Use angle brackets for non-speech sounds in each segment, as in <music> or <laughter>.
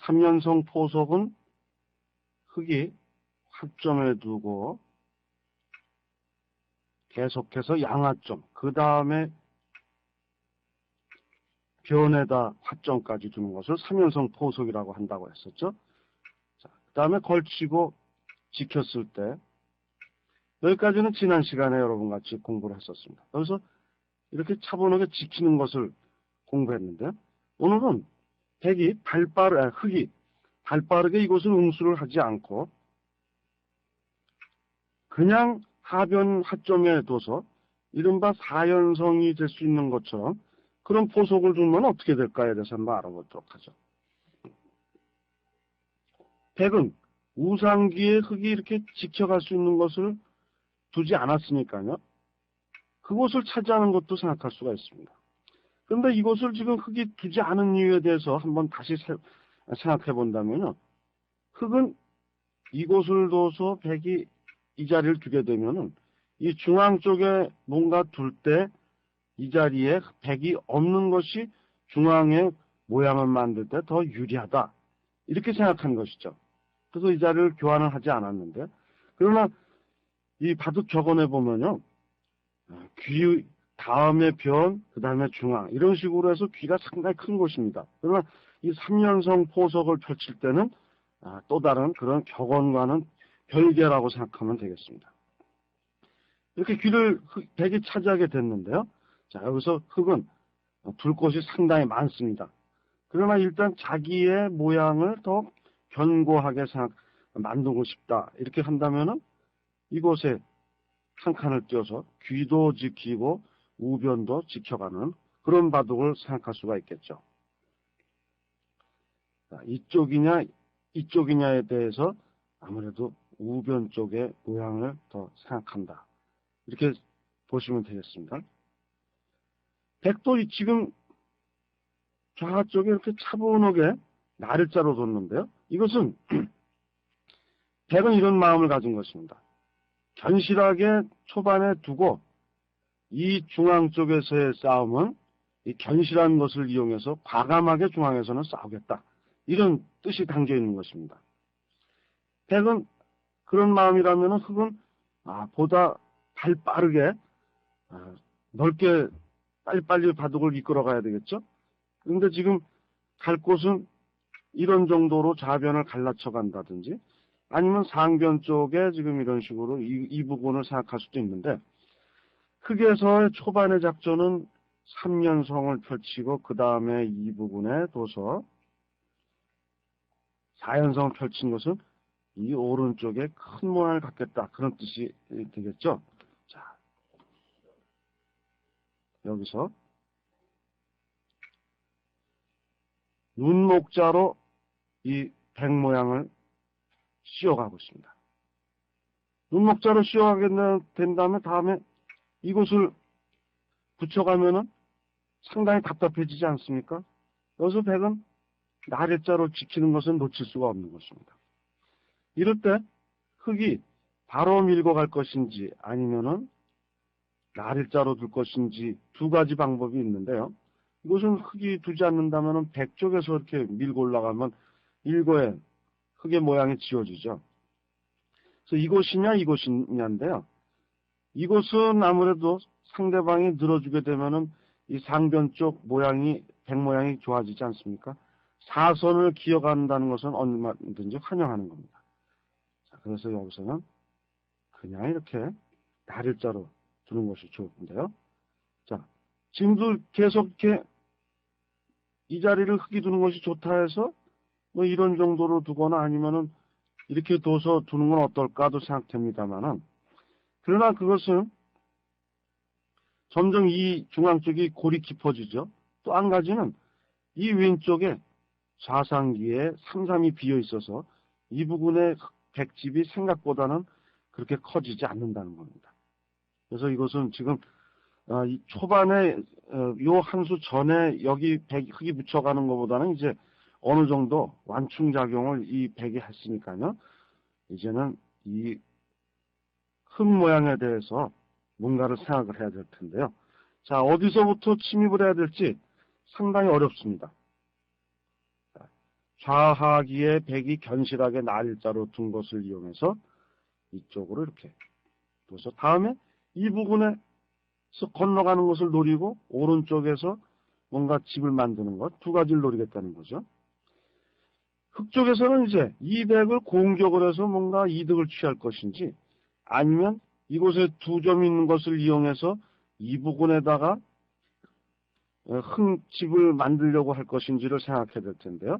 3연성 포석은 흙이 합점에 두고 계속해서 양화점, 그 다음에 변에다 화점까지 두는 것을 3연성 포석이라고 한다고 했었죠. 자, 그 다음에 걸치고 지켰을 때 여기까지는 지난 시간에 여러분 같이 공부를 했었습니다. 그래서 이렇게 차분하게 지키는 것을 공부했는데 오늘은 백이 발빠르, 아, 흙이 발빠르게 이곳을 응수를 하지 않고 그냥 하변 하점에 둬서 이른바 사연성이 될 수 있는 것처럼 그런 포석을 주면 어떻게 될까에 대해서 한번 알아보도록 하죠. 백은 우상기에 흙이 이렇게 지켜갈 수 있는 것을 두지 않았으니까요. 그곳을 차지하는 것도 생각할 수가 있습니다. 그런데 이곳을 지금 흙이 두지 않은 이유에 대해서 한번 다시 생각해 본다면요. 흙은 이곳을 둬서 백이 이 자리를 두게 되면은 이 중앙 쪽에 뭔가 둘 때 이 자리에 백이 없는 것이 중앙의 모양을 만들 때 더 유리하다. 이렇게 생각한 것이죠. 그래서 이 자리를 교환을 하지 않았는데 그러나 이 바둑 적어내 보면요. 귀 다음에 변, 그 다음에 중앙 이런 식으로 해서 귀가 상당히 큰 곳입니다. 그러나 이 3연성 포석을 펼칠 때는 아, 또 다른 그런 격언과는 별개라고 생각하면 되겠습니다. 이렇게 귀를 백이 차지하게 됐는데요. 자, 여기서 흙은 둘 곳이 상당히 많습니다. 그러나 일단 자기의 모양을 더 견고하게 생각, 만들고 싶다. 이렇게 한다면은 이곳에 한 칸을 띄어서 귀도 지키고 우변도 지켜가는 그런 바둑을 생각할 수가 있겠죠. 이쪽이냐 이쪽이냐에 대해서 아무래도 우변 쪽의 모양을 더 생각한다. 이렇게 보시면 되겠습니다. 백도 지금 좌쪽에 이렇게 차분하게 나를자로 뒀는데요. 이것은 <clears throat> 백은 이런 마음을 가진 것입니다. 견실하게 초반에 두고 이 중앙 쪽에서의 싸움은 이 견실한 것을 이용해서 과감하게 중앙에서는 싸우겠다. 이런 뜻이 담겨 있는 것입니다. 백은 그런 마음이라면 흑은 아, 보다 발 빠르게 아, 넓게 빨리빨리 바둑을 이끌어 가야 되겠죠? 그런데 지금 갈 곳은 이런 정도로 좌변을 갈라쳐 간다든지 아니면 상변 쪽에 지금 이런 식으로 이, 이 부분을 생각할 수도 있는데 흑에서의 초반의 작전은 3년성을 펼치고 그 다음에 이 부분에 둬서 4연성을 펼친 것은 이 오른쪽에 큰 모양을 갖겠다. 그런 뜻이 되겠죠. 자, 여기서 눈목자로 이 백 모양을 씌워가고 있습니다. 눈목자로 씌워가게 된다면 다음에 이곳을 붙여가면은 상당히 답답해지지 않습니까? 여기서 백은 나래자로 지키는 것은 놓칠 수가 없는 것입니다. 이럴 때 흙이 바로 밀고 갈 것인지 아니면은 나일자로 둘 것인지 두 가지 방법이 있는데요. 이것은 흙이 두지 않는다면 백 쪽에서 이렇게 밀고 올라가면 일거에 흙의 모양이 지워지죠. 그래서 이곳이냐 이곳이냐인데요. 이곳은 아무래도 상대방이 늘어주게 되면은 이 상변 쪽 모양이 백 모양이 좋아지지 않습니까? 사선을 기어간다는 것은 얼마든지 환영하는 겁니다. 그래서 여기서는 그냥 이렇게 다일자로 두는 것이 좋은데요. 자, 지금도 계속 이렇게 이 자리를 흙이 두는 것이 좋다 해서 뭐 이런 정도로 두거나 아니면은 이렇게 둬서 두는 건 어떨까도 생각됩니다만은 그러나 그것은 점점 이 중앙 쪽이 골이 깊어지죠. 또 한 가지는 이 왼쪽에 좌상기에 삼삼이 비어 있어서 이 부분에 백집이 생각보다는 그렇게 커지지 않는다는 겁니다. 그래서 이것은 지금 어, 초반에 어, 요한 수 전에 여기 백 흙이 붙여가는 것보다는 이제 어느 정도 완충작용을 이 백이 했으니까요. 이제는 이 흙 모양에 대해서 뭔가를 생각을 해야 될 텐데요. 자, 어디서부터 침입을 해야 될지 상당히 어렵습니다. 좌하기에 백이 견실하게 날일자로 둔 것을 이용해서 이쪽으로 이렇게 둬서 다음에 이 부분에서 건너가는 것을 노리고 오른쪽에서 뭔가 집을 만드는 것 두 가지를 노리겠다는 거죠. 흑 쪽에서는 이제 이 백을 공격을 해서 뭔가 이득을 취할 것인지 아니면 이곳에 두 점 있는 것을 이용해서 이 부분에다가 흙집을 만들려고 할 것인지를 생각해야 될 텐데요.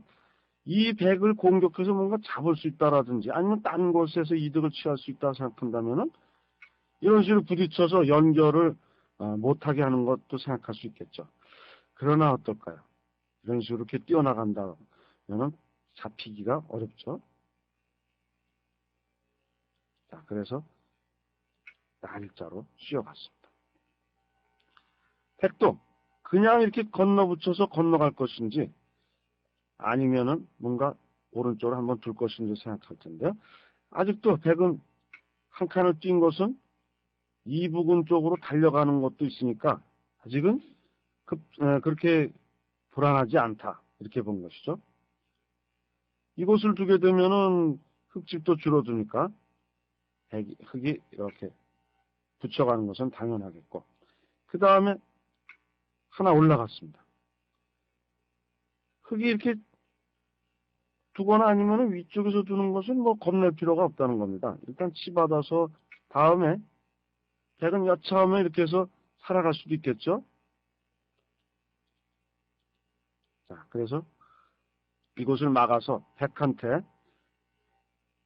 이 백을 공격해서 뭔가 잡을 수 있다라든지 아니면 딴 곳에서 이득을 취할 수 있다 생각한다면은 이런 식으로 부딪혀서 연결을 어, 못하게 하는 것도 생각할 수 있겠죠. 그러나 어떨까요? 이런 식으로 이렇게 뛰어나간다면은 잡히기가 어렵죠. 자, 그래서 날짜로 씌어갔습니다. 백도 그냥 이렇게 건너붙여서 건너갈 것인지 아니면은 뭔가 오른쪽으로 한번 둘 것인지 생각할 텐데요. 아직도 백은 한 칸을 뛴 것은 이 부분 쪽으로 달려가는 것도 있으니까 아직은 급, 에, 그렇게 불안하지 않다. 이렇게 본 것이죠. 이곳을 두게 되면은 흙집도 줄어드니까 백이, 흙이 이렇게 붙여가는 것은 당연하겠고 그 다음에 하나 올라갔습니다. 흙이 이렇게 두거나 아니면 위쪽에서 두는 것은 뭐 겁낼 필요가 없다는 겁니다. 일단 치받아서 다음에 백은 여차하면 이렇게 해서 살아갈 수도 있겠죠. 자, 그래서 이곳을 막아서 백한테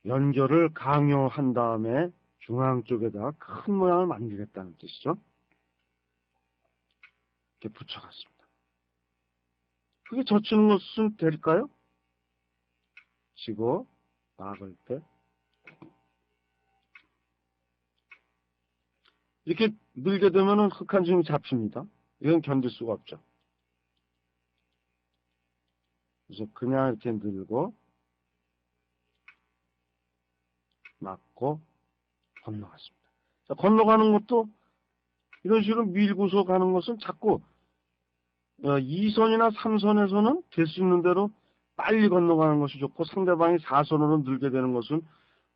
연결을 강요한 다음에 중앙 쪽에다가 큰 모양을 만들겠다는 뜻이죠. 이렇게 붙여갔습니다. 그게 젖히는 것은 될까요? 치고 막을 때 이렇게 늘게 되면 흑한 중이 잡힙니다. 이건 견딜 수가 없죠. 그래서 그냥 이렇게 늘고 막고 건너갔습니다. 자, 건너가는 것도 이런 식으로 밀고서 가는 것은 자꾸 2선이나 어, 3선에서는 될 수 있는 대로 빨리 건너가는 것이 좋고 상대방이 4선으로 늘게 되는 것은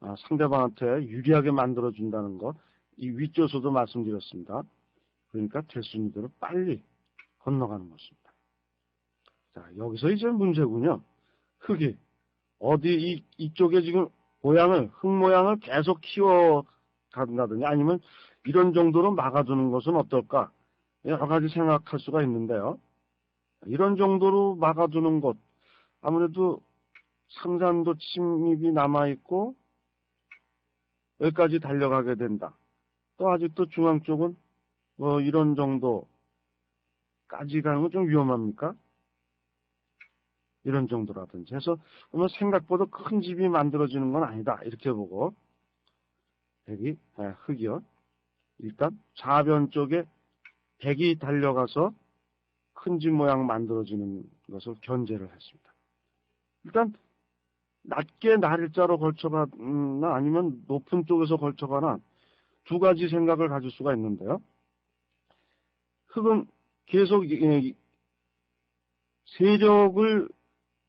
아, 상대방한테 유리하게 만들어준다는 것. 이 위쪽에서도 말씀드렸습니다. 그러니까 될 수 있는 대로 빨리 건너가는 것입니다. 자, 여기서 이제 문제군요. 흙이 어디 이, 이쪽에 지금 모양을 흙 모양을 계속 키워 간다든지 아니면 이런 정도로 막아두는 것은 어떨까? 여러 가지 생각할 수가 있는데요. 이런 정도로 막아두는 것 아무래도 삼산도 침입이 남아있고 여기까지 달려가게 된다. 또 아직도 중앙 쪽은 뭐 이런 정도까지 가는 건 좀 위험합니까? 이런 정도라든지 해서 그러면 생각보다 큰 집이 만들어지는 건 아니다. 이렇게 보고 백이 아, 흙이요. 일단 좌변 쪽에 백이 달려가서 큰 집 모양 만들어지는 것을 견제를 했습니다. 일단 낮게 날일자로 걸쳐가나 아니면 높은 쪽에서 걸쳐가나 두 가지 생각을 가질 수가 있는데요. 흙은 계속 세력을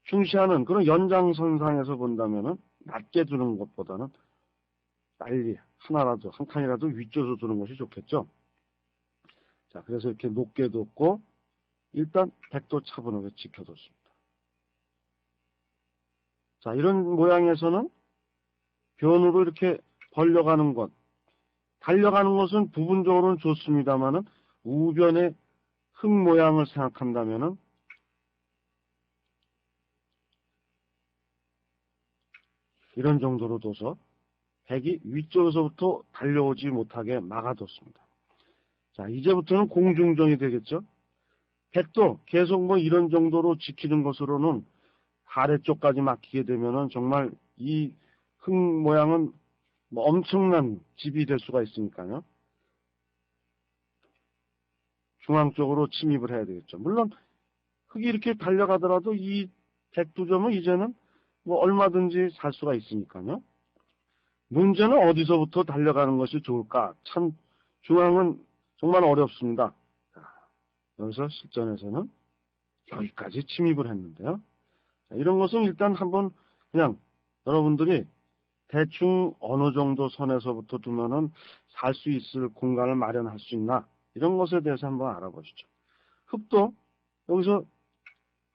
중시하는 그런 연장선상에서 본다면 낮게 두는 것보다는 빨리 하나라도 한 칸이라도 위쪽으로 두는 것이 좋겠죠. 자, 그래서 이렇게 높게 뒀고 일단 백도 차분하게 지켜뒀습니다. 자, 이런 모양에서는 변으로 이렇게 벌려가는 것, 달려가는 것은 부분적으로는 좋습니다만은 우변의 흙 모양을 생각한다면은 이런 정도로 둬서 백이 위쪽에서부터 달려오지 못하게 막아뒀습니다. 자, 이제부터는 공중전이 되겠죠? 백도 계속 뭐 이런 정도로 지키는 것으로는 아래쪽까지 막히게 되면은 정말 이 흙 모양은 뭐 엄청난 집이 될 수가 있으니까요. 중앙 쪽으로 침입을 해야 되겠죠. 물론 흙이 이렇게 달려가더라도 이 백두점은 이제는 뭐 얼마든지 살 수가 있으니까요. 문제는 어디서부터 달려가는 것이 좋을까? 참 중앙은 정말 어렵습니다. 여기서 실전에서는 여기까지 침입을 했는데요. 이런 것은 일단 한번 그냥 여러분들이 대충 어느 정도 선에서부터 두면은 살 수 있을 공간을 마련할 수 있나 이런 것에 대해서 한번 알아보시죠. 흙도 여기서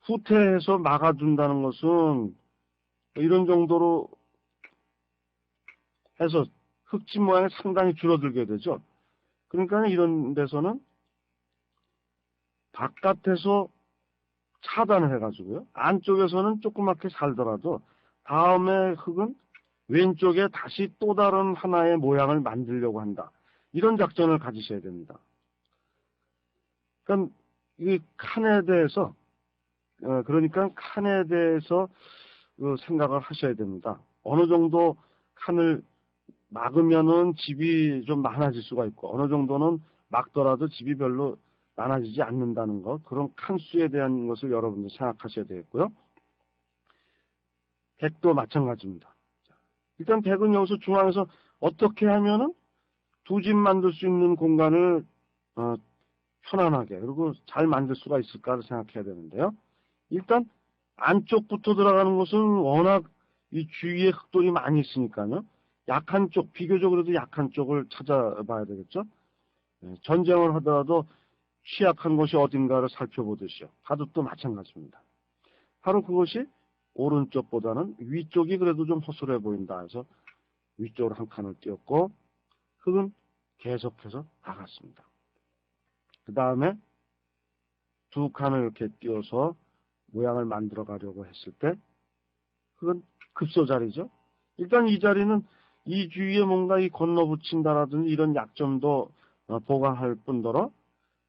후퇴해서 막아준다는 것은 이런 정도로 해서 흙집 모양이 상당히 줄어들게 되죠. 그러니까 이런 데서는 바깥에서 차단을 해가지고요. 안쪽에서는 조그맣게 살더라도 다음에 흙은 왼쪽에 다시 또 다른 하나의 모양을 만들려고 한다. 이런 작전을 가지셔야 됩니다. 그러니까 이 칸에 대해서 어, 그러니까 칸에 대해서 그 생각을 하셔야 됩니다. 어느 정도 칸을 막으면은 집이 좀 많아질 수가 있고 어느 정도는 막더라도 집이 별로 많아지지 않는다는 것 그런 칸 수에 대한 것을 여러분들 생각하셔야 되겠고요. 백도 마찬가지입니다. 일단 백은 여기서 중앙에서 어떻게 하면은 두 집 만들 수 있는 공간을 어, 편안하게 그리고 잘 만들 수가 있을까를 생각해야 되는데요. 일단 안쪽부터 들어가는 것은 워낙 이 주위에 흙돌이 많이 있으니까요. 약한 쪽, 비교적으로도 약한 쪽을 찾아봐야 되겠죠. 예, 전쟁을 하더라도 취약한 곳이 어딘가를 살펴보듯이요. 바둑도 마찬가지입니다. 바로 그것이 오른쪽보다는 위쪽이 그래도 좀 허술해 보인다 해서 위쪽으로 한 칸을 띄웠고 흙은 계속해서 나갔습니다. 그 다음에 두 칸을 이렇게 띄워서 모양을 만들어 가려고 했을 때 흙은 급소 자리죠. 일단 이 자리는 이 주위에 뭔가 이 건너붙인다라든지 이런 약점도 어, 보강할 뿐더러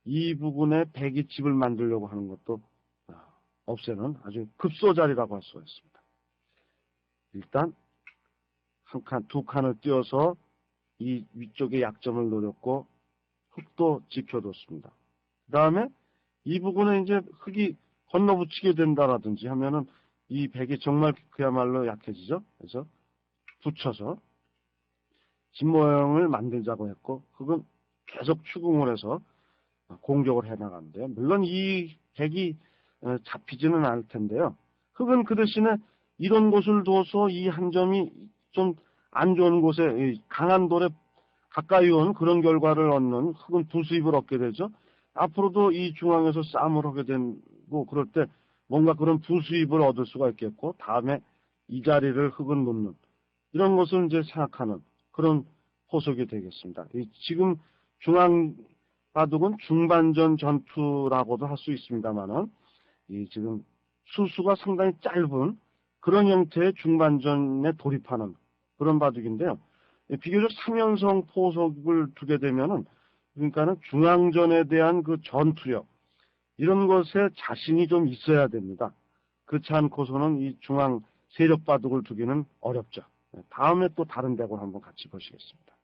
이 부분에 배기집을 만들려고 하는 것도 어, 없애는 아주 급소 자리라고 할 수가 있습니다. 일단 한 칸, 두 칸을 띄워서 이 위쪽에 약점을 노렸고 흙도 지켜뒀습니다. 그 다음에 이 부분에 이제 흙이 건너붙이게 된다라든지 하면은 이 백이 정말 그야말로 약해지죠. 그래서 붙여서 집 모양을 만들자고 했고 흙은 계속 추궁을 해서 공격을 해나가는데요. 물론 이 백이 어, 잡히지는 않을 텐데요. 흙은 그 대신에 이런 곳을 둬서 이 한 점이 좀 안 좋은 곳에 강한 돌에 가까이 온 그런 결과를 얻는 흙은 부수입을 얻게 되죠. 앞으로도 이 중앙에서 싸움을 하게 되고 그럴 때 뭔가 그런 부수입을 얻을 수가 있겠고 다음에 이 자리를 흙은 놓는 이런 것을 이제 생각하는 그런 호석이 되겠습니다. 지금 중앙 바둑은 중반전 전투라고도 할 수 있습니다만은 이 지금 수수가 상당히 짧은 그런 형태의 중반전에 돌입하는 그런 바둑인데요. 비교적 3연성 포석을 두게 되면은 그러니까는 중앙전에 대한 그 전투력 이런 것에 자신이 좀 있어야 됩니다. 그렇지 않고서는 이 중앙 세력 바둑을 두기는 어렵죠. 다음에 또 다른 백을 한번 같이 보시겠습니다.